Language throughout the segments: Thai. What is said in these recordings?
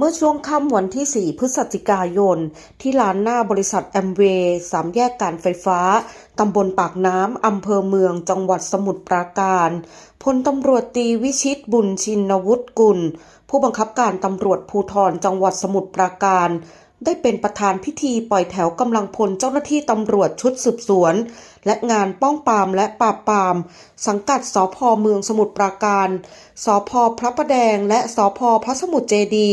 เมื่อช่วงค่ำวันที่ 4 พฤศจิกายน ที่ลานหน้าบริษัทแอมเวย์สามแยกการไฟฟ้า ตำบลปากน้ำ อำเภอเมือง จังหวัดสมุทรปราการ พลตำรวจตีวิชิตบุญชินวุฒิกุล ผู้บังคับการตำรวจภูธรจังหวัดสมุทรปราการได้เป็นประธานพิธีปล่อยแถวกำลังพลเจ้าหน้าที่ตำรวจชุดสืบสวน และงานป้องปรามและปราบปราม สังกัดสพเมืองสมุทรปราการสพพระประแดง และสพพระสมุทรเจดี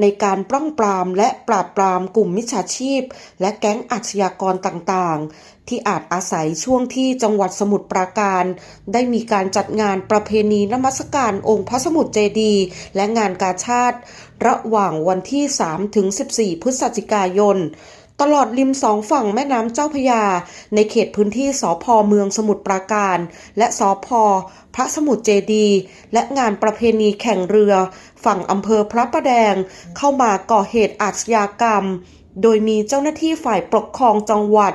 ในการป้องปรามและปราบปรามกลุ่มมิจฉาชีพ และแก๊งอาชญากรต่างๆ ที่อาจอาศัยช่วงที่จังหวัดสมุทรปราการ ได้มีการจัดงานประเพณีนมัสการองค์พระสมุทรเจดี และงานกาชาติ ระหว่างวันที่3ถึง14 พฤศจิกายน ตลอดริมสองฝั่งแม่น้ำเจ้าพยา ในเขตพื้นที่สพเมืองสมุทรปราการ และสพพระสมุทรเจดีและงานประเพณีแข่งเรือ ฝั่งอำเภอพระประแดง เข้ามาก่อเหตุอาชญากรรม โดยมีเจ้าหน้าที่ฝ่ายปกครองจังหวัด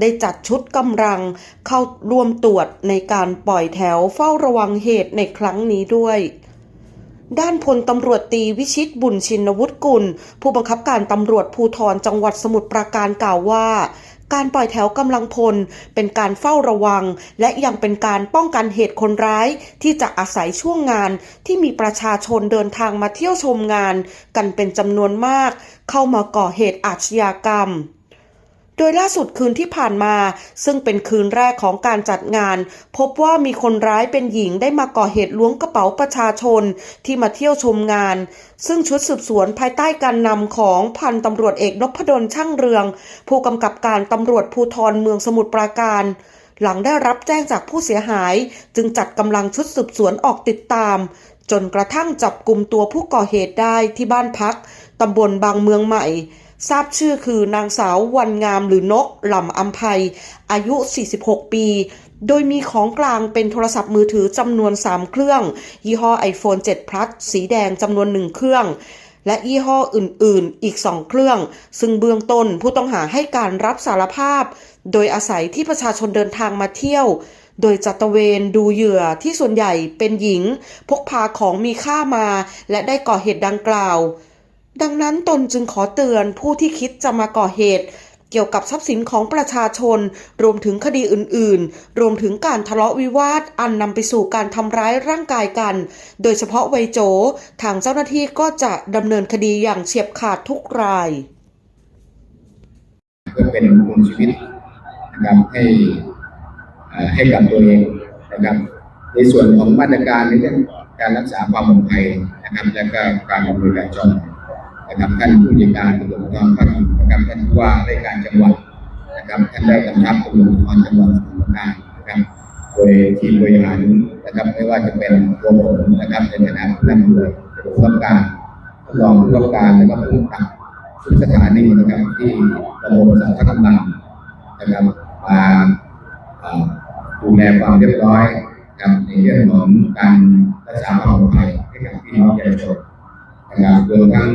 ได้จัดชุดกำลังเข้าร่วมตรวจในการปล่อยแถวเฝ้าระวังเหตุในครั้งนี้ด้วย ด้านพลตำรวจตีวิชิตบุญชินวุฒิกุล ผู้บังคับการตำรวจภูธรจังหวัดสมุทรปราการกล่าวว่า การปล่อยแถวกำลังพลเป็นการเฝ้าระวัง และยังเป็นการป้องกันเหตุคนร้าย ที่จะอาศัยช่วงงานที่มีประชาชนเดินทางมาเที่ยวชมงาน กันเป็นจำนวนมาก เข้ามาก่อเหตุอาชญากรรม โดยล่าสุดคืนที่ผ่านมา ซึ่งเป็นคืนแรกของการจัดงาน พบว่ามีคนร้ายเป็นหญิงได้มาก่อเหตุล้วงกระเป๋าประชาชนที่มาเที่ยวชมงาน ซึ่งชุดสืบสวนภายใต้การนำของพันตำรวจเอกนพดลช่างเรือง ผู้กำกับการตำรวจภูธรเมืองสมุทรปราการ หลังได้รับแจ้งจากผู้เสียหาย จึงจัดกำลังชุดสืบสวนออกติดตาม จนกระทั่งจับกลุ่มตัวผู้ก่อเหตุได้ที่บ้านพักตำบลบางเมืองใหม่ ทราบชื่อคือนางสาววันงามหรือนกหล่ำอัมภัย อายุ 46 ปี โดยมีของกลางเป็นโทรศัพท์มือถือจำนวน 3 เครื่อง ยี่ห้อ iPhone 7 Plus สีแดงจำนวน 1 เครื่อง และยี่ห้ออื่น ๆ อีก 2 เครื่อง ซึ่งเบื้องต้นผู้ต้องหาให้การรับสารภาพ โดยอาศัยที่ประชาชนเดินทางมาเที่ยวโดยจัตเวนดูเหยื่อที่ส่วนใหญ่เป็นหญิง พกพาของมีค่ามา และได้ก่อเหตุดังกล่าว ดังนั้นตนจึงขอเตือนผู้ที่คิดจะมาก่อเหตุ เกี่ยวกับทรัพย์สินของประชาชน รวมถึงคดีอื่น ๆ รวมถึงการทะเลาะวิวาทอันนำไปสู่การทำร้ายร่างกายกัน โดยเฉพาะวัยโจ ทางเจ้าหน้าที่ก็จะดำเนินคดีอย่างเฉียบขาดทุกรายเพื่อเป็นคุณชีวิตนะครับให้ให้กับตัวเองนะครับในส่วนของมาตรการในเรื่องการรักษาความปลอดภัยนะครับและก็การดำเนินการจร นะครับท่านผู้จัดการตำรวจภูธรภาคนะครับท่านผู้ว่าราชการจังหวัดนะครับท่านได้กำชับตำรวจภูธรจังหวัดสมุทรปราการนะครับโดยทีมบริหารนะครับไม่ว่าจะเป็นตัวผมนะครับในฐานะผู้นำเรือผู้กำกับการรองผู้กำกับการแล้วก็ผู้กำกับทุกสถานีนะครับที่ตำระบบสังฆกำลังนะครับมาดูแลความเรียบร้อยนะครับในเรื่องของการรักษาความปลอดภัยให้กับพี่น้องประชาชนนะครับรวมทั้ง